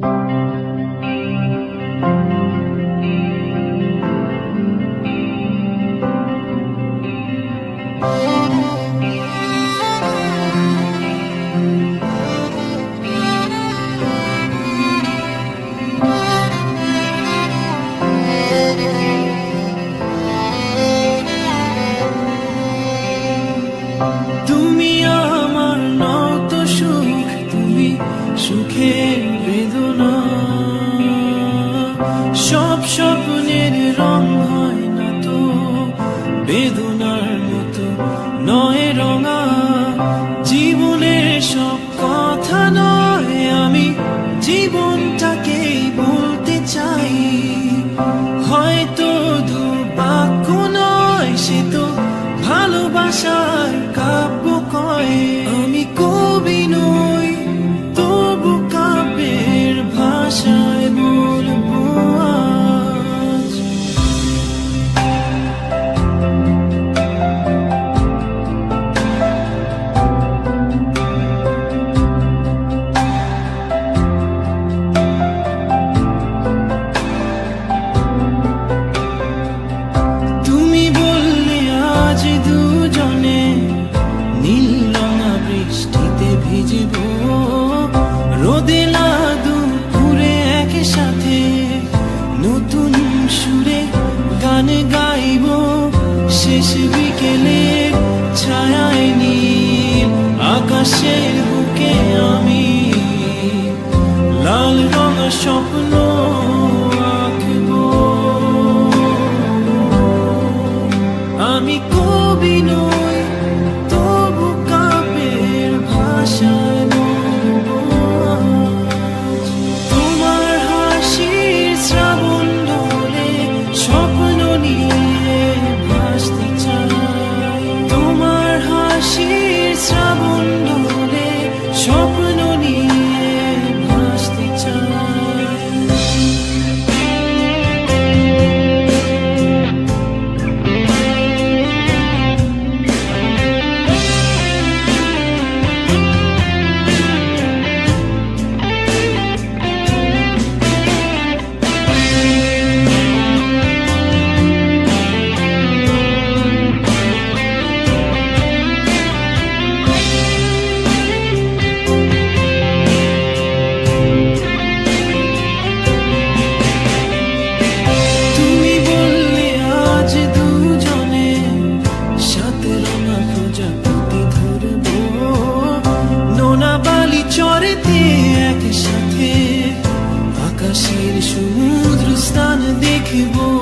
Oh সুখের বেদনা। সব স্বপ্নের রং হয় না তো, বেদনার মতো নয় রঙা। জীবনের সব কথা নয় আমি জীবনটাকে বলতে চাই। হয়তো দু বাক্য নয়, সে তো ভালোবাসার কাব্য কয়। দুজনে নীল রঙা বৃষ্টিতে ভিজব। রোদে দুপুরে একসাথে নতুন সুরে গান গাইব। শেষ বিকেলের ছায়ায় নীল আকাশের বুকে আমি লাল রঙা স্বপ্ন আমি be no আকাশের সমুদ্র স্থান দেখব।